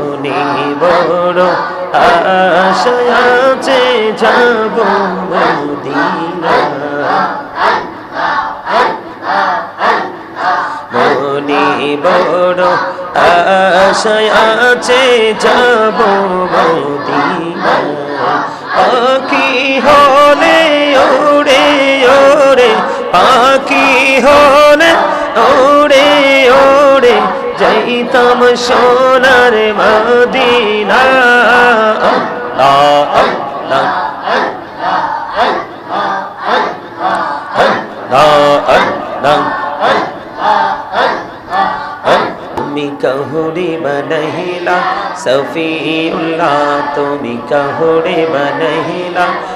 মনে বড় আশায় আছে যাব মদিনা। মনে বড় আশায় আছে যাব মদিনা। পাখি হলে ওড়ে ওড়ে, পাখি হলে ওড়ে ওড়ে যাইতাম সোনার মদিনা। আল্লাহ আল্লাহ কহুরে বনহিলা সফিউল্লাহ তুমি কহুরে বনহিলা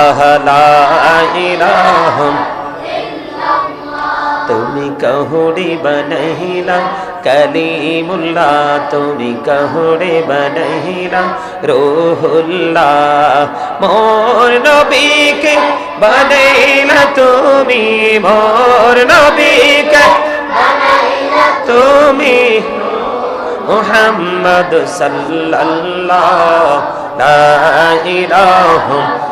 আহলা ইলাহ তুমি কহুড়ি বনহিলা কলিমুল্লা তুমি কহুড়ে বনহিলা রোহুল্লা মোর নবীকে বনহিলা তুমি, মোর নবীকে তুমি। মোহাম্মদ সাল্লাল্লাহ, লা ইলাহা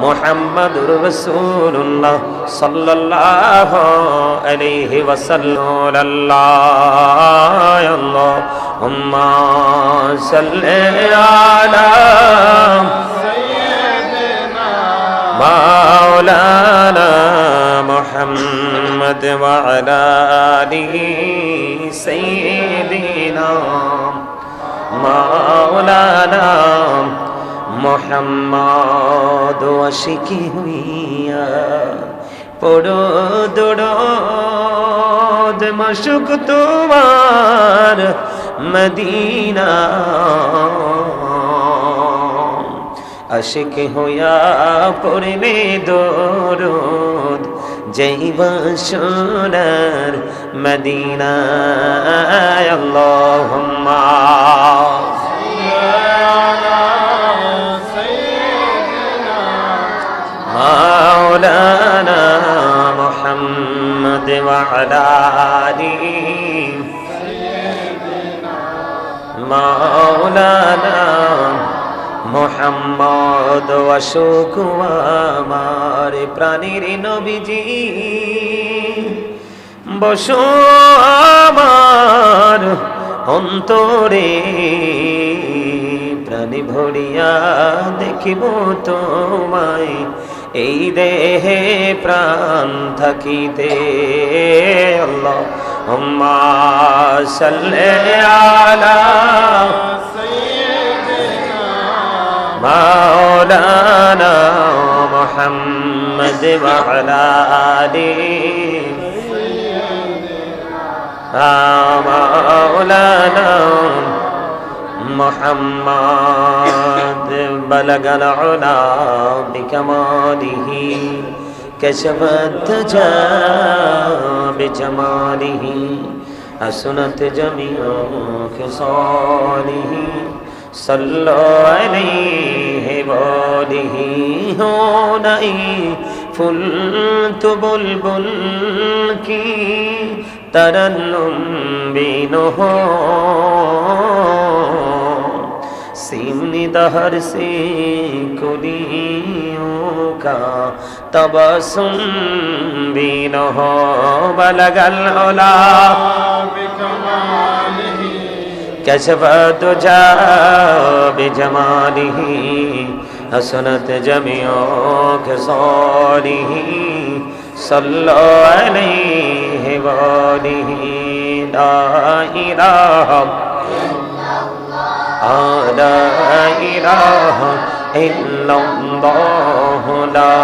محمد رسول الله صلى الله عليه وسلم. اللهم صل على سيدنا مولانا محمد وعلى آله سيدنا مولانا মোহাম্মদ আশিকি হইয়া পড়ো দোড়দ মশুক তোমার মদিনা। আশিক হইয়া পড়লে দোরদ জৈবা সোনার মদিনা আল্লাহুম্মা وعلى آله مولانا মোহাম্মদ অশোক আমার প্রাণীর নবীজি বসো আমার অন্তরে প্রাণী ভরিয়া দেখিব তোমায় এই দেহে প্রাণ থাকিতে আল্লাহ হুম্মা সাল্লে আলা مولانا محمد وعلى آله مولانا محمد بلغ العلا بكماله كشف الدجى بجماله حسنت جميع خصاله صلى عليه وآله هونئي فلت بلبل کی ترنم بینہو दहर से कुलियों का तबसुम भी न हो बलगल ओला कशफ तुझा बेजमानी हसनत जमियो के सौरी सल्लो अलैहि वली ला इलाहा لا إله إلا الله لا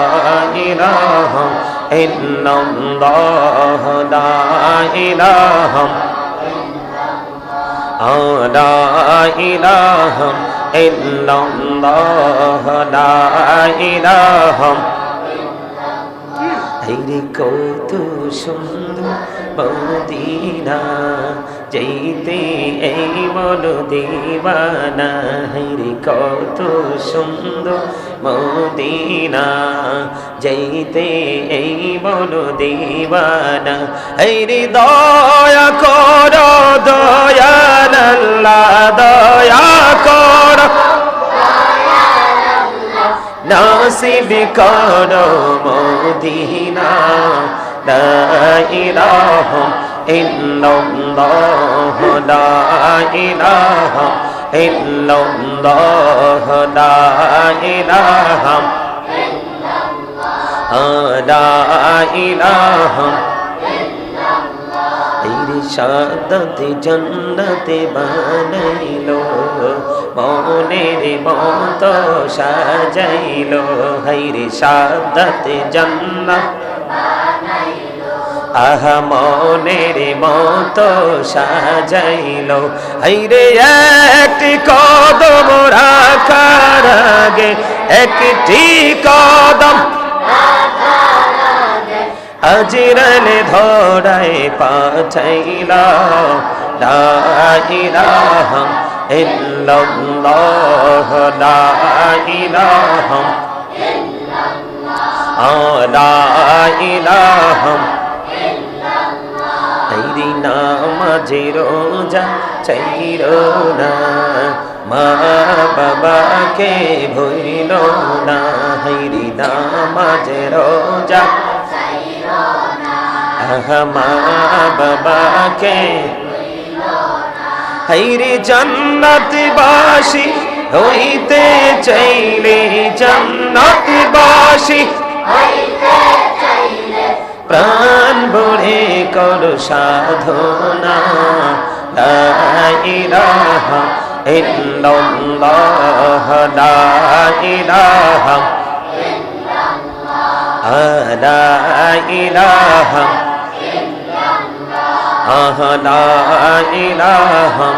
إله إلا الله لا إله لا إله إلا الله لا إله হাইরে কত সুন্দর মদিনা যেতে এই মন দিবানা হাইরে কত সুন্দর মদিনা। যেতে এই মন দিবানা হাইরে দয়া কর দয়াল্লাহ দয়া কর। নাসিব করো মদিনা ইলাহা ইল্লাল্লাহ লা ইলাহা ইল্লাল্লাহ লা ইলাহা লা ইলাহা সাদতে জন্নতে বানাইলো, মনের মত সাজাইলো হাইরে সাদতে জন্নত। আহা মনের মত সাজাইলো। হাইরে একটি কদম রাখার আগে, একটি কদম আজরালে ধরায় পাঠাইলা। লা ইলাহা ইল্লাল্লাহ, লা ইলাহা লা ইলাহা তাইরি নামাজে রোজা চাইরো না। মা বাবাকে ভইল না। হাইরি নামাজে রোজা মা বাবাকে হাইরে জান্নাত বাসি হইতে চাইলে জান্নাত বাসি প্রাণ ভরে কর সাধনা লা ইলাহা ইল্লাল্লাহ লা ইলাহা লা ইলাহা লা ইলাহা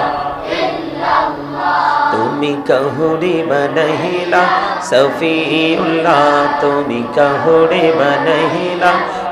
তুমি কহুরে বনহিলা সফিউল্লাহ তুমি কহুরে বনহিলা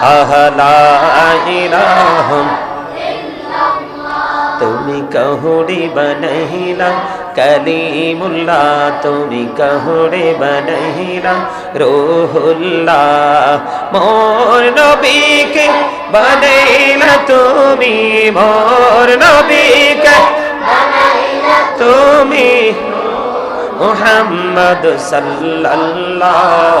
আহলা ইলাহা তুমি কহুড়ি বনহিলা কলিমুল্লা তুমি কহুডি বনহিলা রোহুল্লাহ মোর নবিক বনহিলা তুমি, মোর নবিক তুমি মোহাম্মদ সাল্লাল্লাহ।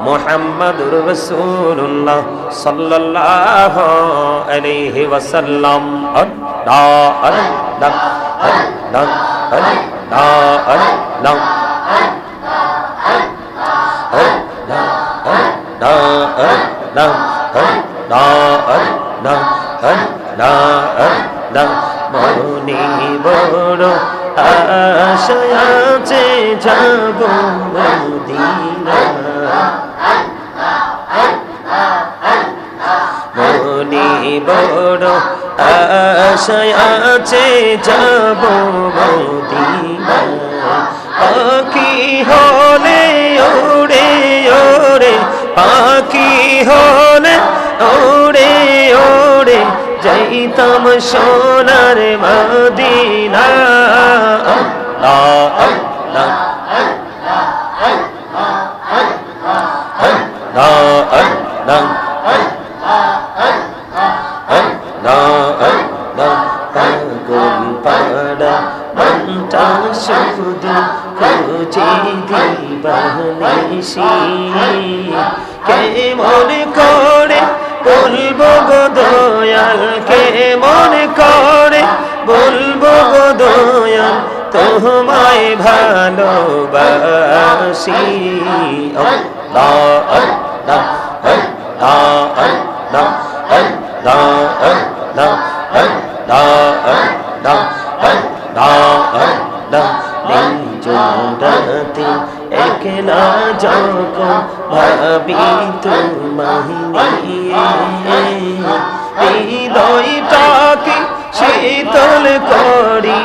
মোহাম্মদুর রসুল্লাহ সাল্লাল্লাহ আলাইহি ওয়াসাল্লাম আল্লাহ আল্লাহ আল্লাহ আল্লাহ আল্লাহ মনি বড় আশয়াছে যাব মদিনা মনি বড় আশায় আছে যাব মদিনা। পাখি হলে ওড়ে ওড়ে, পাখি হলে ওড়ে ওড়ে, যাইতাম সোনার মদিনা। আল্লাহ খুঁজে দিবানিসি কেমন করে বলব গো দয়াল কেমন করে বলব গো দয়াল তোমায় ভালোবাসি আল্লাহ আল্লাহ আল্লাহ আল্লাহ আল্লাহ আল্লাহ না নেই জোড়াতে একলা যখন ভাবি তোমায় নিয়ে হৃদয়টাকে শীতল করি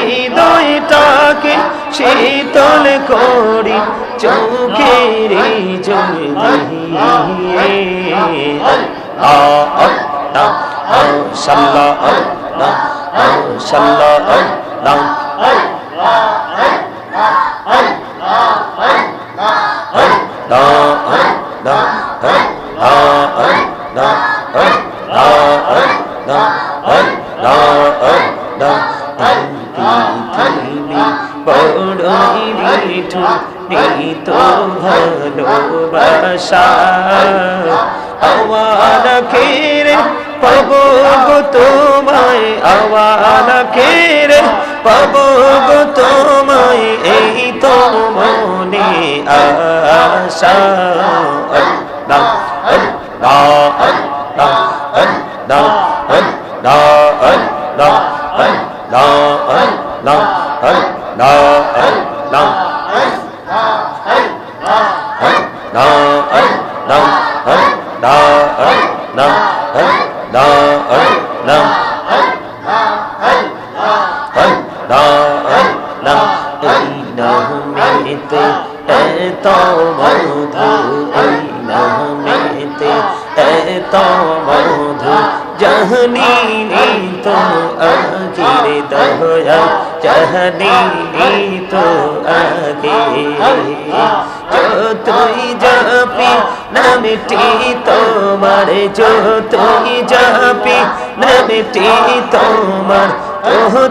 হৃদয়টাকে শীতল করি চোখের জল দিয়ে আ আ সাল্লা আ সাল্লা আ ভালোবাসা আমার খেরে পাব তোমায় আওয়াল খেরে পাব গো তোমায় এই তো মনে আশা আল্লাহ আল্লাহ আল্লাহ আল্লাহ আল্লাহ এত মধু এই নামেতে এত মধু জহনি তো আগির দয়া, জহনি তো আগে যতই জাপি নামটি তোমার, যতই জাপি নামটি তোমার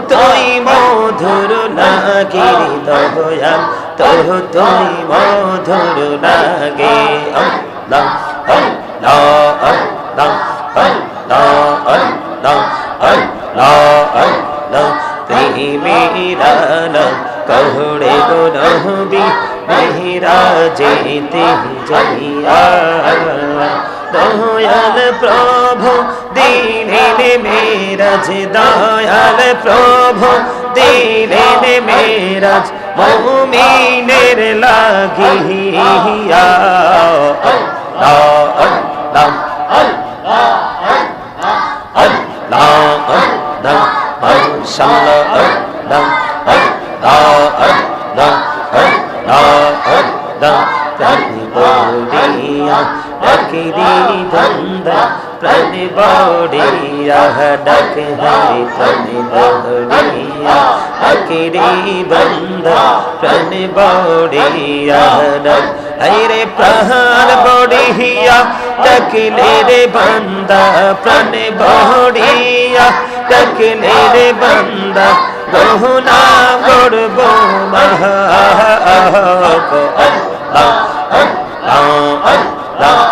তুই মধুর লাগে দয়া তোহ তুই মধুর লাগে আল্লাহ আল্লাহ আল্লাহ আল্লাহ আল্লাহ আল্লাহ আল্লাহ তুমি মেরা না कहड़े गो नहबी मेहरा जेते जैया দয়াল প্রভু দিলেন মেরাজ দয়াল প্রভু দিলেন মেরাজ মুমিনের লাগিয়া আল্লাহ ডাকিরি ধন্দা প্রাণ বাউড়িয়া ডাক হরি প্রাণ বাউড়িয়া ডাকিরি বন্ধা প্রাণ বাউড়িয়া ডাক হরে প্রাণ বড়িয়া ডাকিলে রে বান্দা প্রাণ বাউড়িয়া ডাকিলে রে বান্দা গহনা গড়ব মহা আহ আহ আহ আহ আহ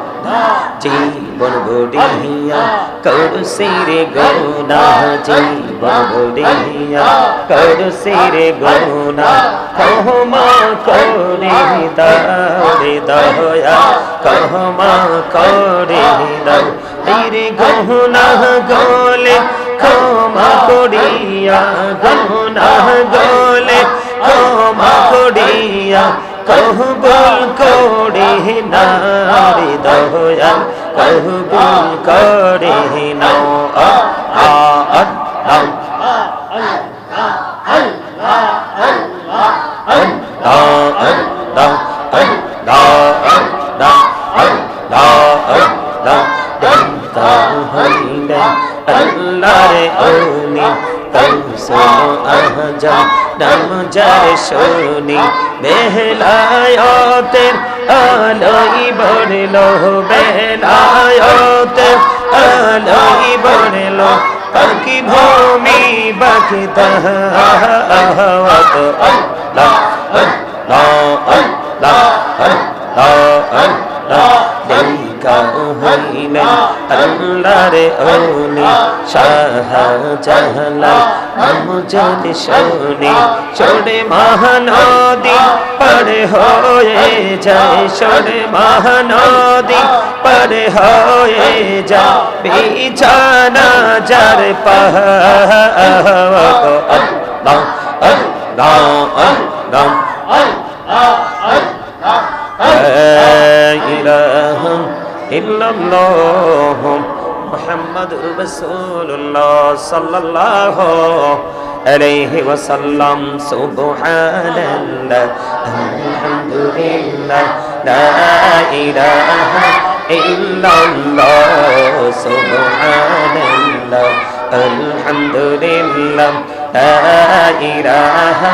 জীবন গড়িয়া কর সিরে গৌনা জীবন গড়িয়া কর সিরে গৌনা কহমা করে দারে দয়া কহমা করে দাও রে গহনা গলে ক্ষমা করিয়া গহনা গলে ক্ষমা করিয়া কহবুল করে না রে দয়াল কহবুল করে না আ আ আ আ শোনি বেহলায়তের আলোই বড়ল বেলায়তের আলোই বড়ল পাখি ভূমি বাকি তাহ আল্লাহ আল্লাহ আল্লাহ আল্লাহ দেখা হইলেন আল্লাহরে অলি শাহ জাহলা আমজন শুনি ছোড়ে মহানদী পড়ে হয়ে যায় ছোড়ে মহানদী পড়ে হয়ে যা বিছানা যার পাহ Allah Allah Allah Allah Allah Allah ইল্লাল্লাহ মুহাম্মাদুর রাসূলুল্লাহ সাল্লাল্লাহু আলাইহি ওয়াসাল্লাম, সুবহানাল্লাহ, আলহামদুলিল্লাহ, লা ইলাহা ইল্লাল্লাহ, সুবহানাল্লাহ, আলহামদুলিল্লাহ, লা ইলাহা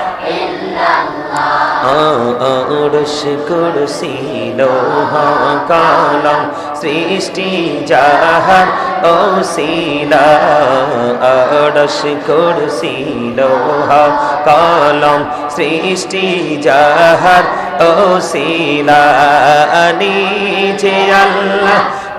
আরশ কুরসি লোহা কালাম সৃষ্টি যাহার ও শিলা আরশ কুরসি লোহা কালাম সৃষ্টি যাহার ও শিলা নিজে আল্লাহ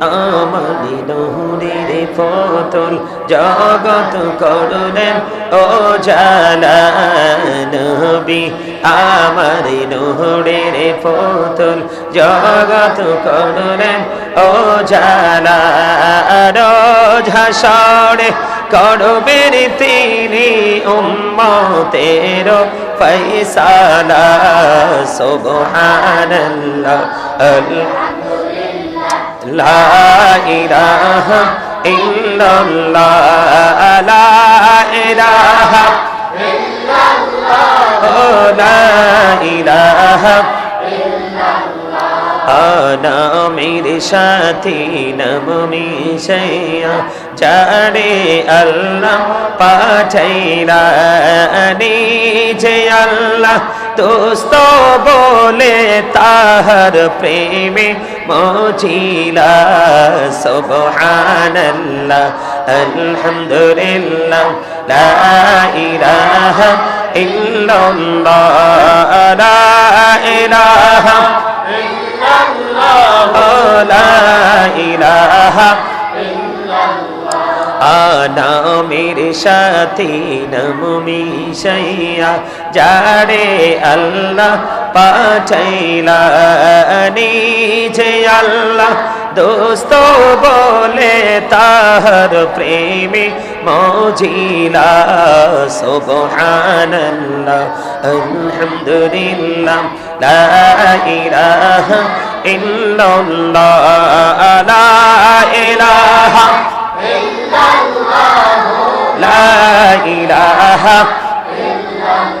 আমালি নহরের ফতল জগত করলেন। ও জালা নবী, আমার নহরের ফতল জগত করলেন। ও জালা ঝাসড়ে করবেন তিনি উম্মতের ফৈসালা সুবহানাল্লাহ লা ইলাহা ইল্লাল্লাহ নামের সাথে নব মিশাইয়া যারে আল্লাহ পাঠাইলা নিজে আল্লাহ দোস্ত বলে তাহার প্রেমে মজিলা। সুবহানাল্লাহ, আলহামদুলিল্লাহ, লা ইলাহা ইল্লাল্লাহ, লা ইলাহা লা ইলাহা নামের সাথে নম মিশাইয়া যারে আল্লাহ পাঠাইলা নিজে আল্লাহ। দোস্ত বলে তাহার প্রেমে মজিলা। সুবহানাল্লাহ, আলহামদুলিল্লাহ, লা ইলাহা ইল্লাল্লাহ, লা ইলাহা ইল্লাল্লাহ, লা ইলাহা ইল্লাল্লাহ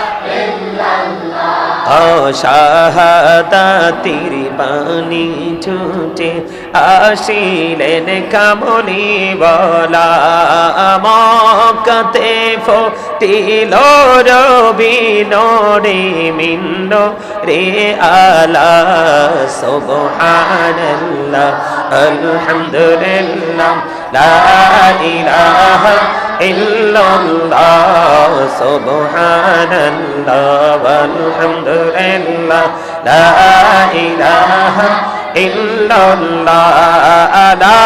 অশাহাদাতির বাণী ছুটে আসিলেন কামনি বলা মকতে ফটিল রবি নরে মিন্ন রে আলা সুবহানাল্লাহ, আলহামদুলিল্লাহ, লা ইলাহা ইল্লাল্লাহ সুবহানাল্লাহ walhamdulillah la ilaha illallah la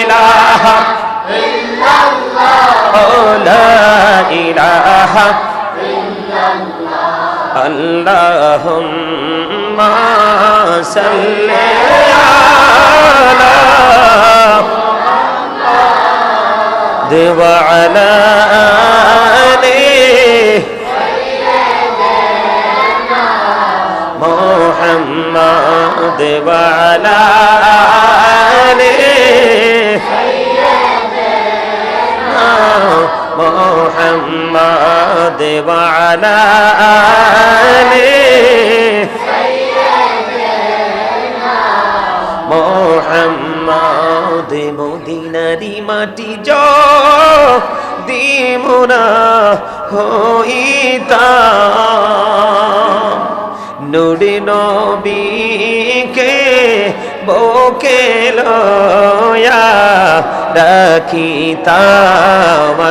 ilaha illallah oh la ilaha illallah allahumma salli ala وعلى آله. محمد وعلى آله. محمد وعلى آله. Mohammad মদিনারি মাটি জ দিমুনা হইতা নুরি নবীকে বকে লয়া রাখিতাম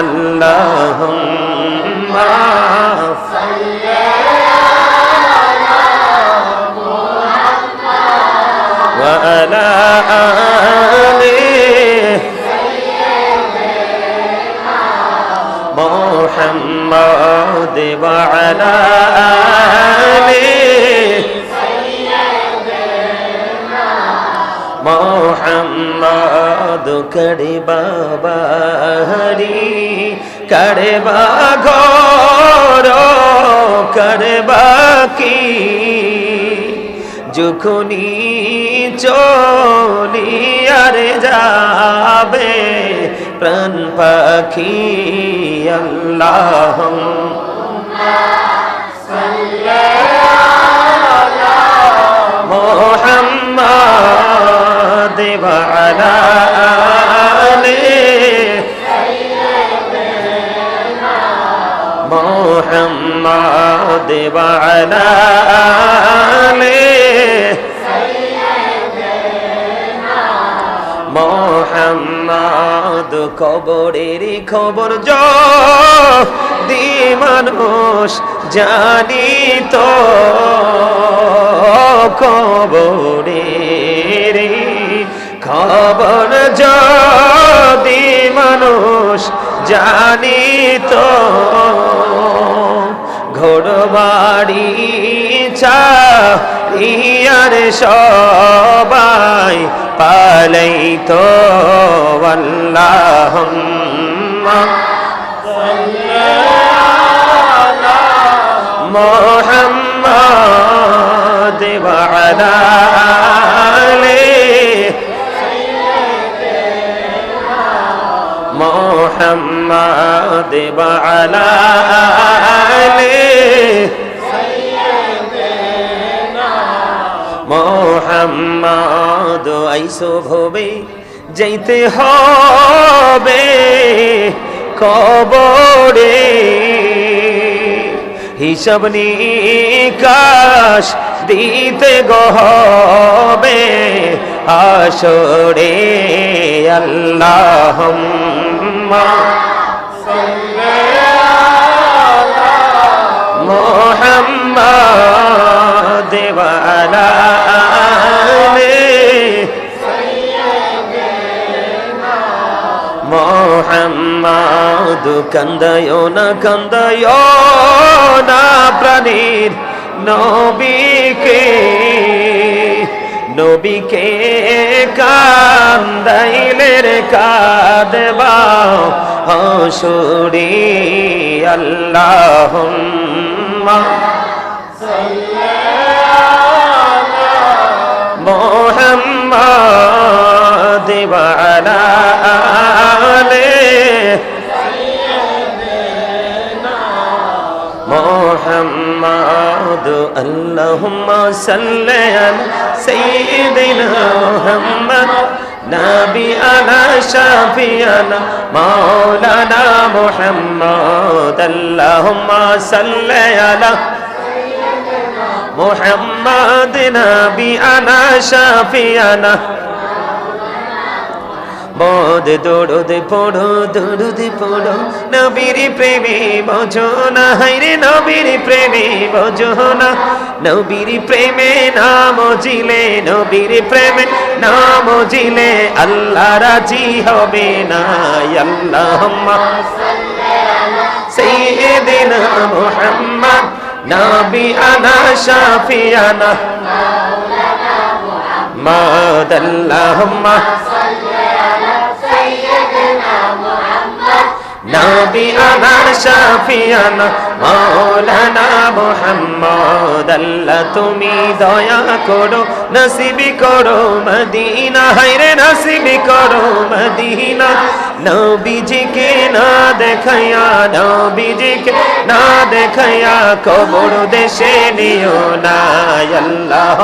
আল্লাহুম্মা وعلى آله محمد وعلى آله محمد کڑی بابا ہری کڑے با گورو کڑے با کی جخنی چولی ارے جابے প্রাণ পাখি আল্লাহ। মোহাম্মদ বালা মোহাম্মদ বালা মোহাম্মদ কবরের খবর দি মানুষ জানি তো কবরের খবর যদি মানুষ জানি তো ঘোড়বাড়ি চা দুনিয়ার সবাই পালাই তো আল্লাহ মোহাম্মদ আলে মোহাম্মদ আলে মোহাম্মদ আইসো ভবে যাইতে হবে কবরে। হিসাব নিকাশ দিতে গহবে আসরে আল্লাহ মোহাম্মদ। ওয়ালা আলিহি মোহাম্মদ কন্দয় না কন্দয় না প্রাণীর নবীকে নবীকে কান্দাইলে রে কাঁদবা হসুরি আল্লাহ محمد وعلى آله محمد اللهم صل على سيدنا محمد نبينا شافينا مولانا محمد اللهم صل على محمد نبينا شافينا বদ দৌড়দ পড়ো দৌড়দ পড়ো নবীর প্রেমে বোঝো না হাইরে নবীর প্রেমে বোঝো না নবীর প্রেমে নাম জিলে নবীর প্রেমে নাম জিলে আল্লাহ রাজি হবে না আল্লাহ নাবি আনা শাফিয়ানা মাদাল্লাহুম্মা সাল্লি নবী আমার সাফিয়ানা মৌলানা মোহাম্মদ, আল্লাহ তুমি দয়া করো, নসিবি করো মদিনা হাইরে নসিবি করো মদিনা। নবীজিকে না দেখাইয়া, নবীজিকে না দেখাইয়া কবর দেশে নিও না আল্লাহ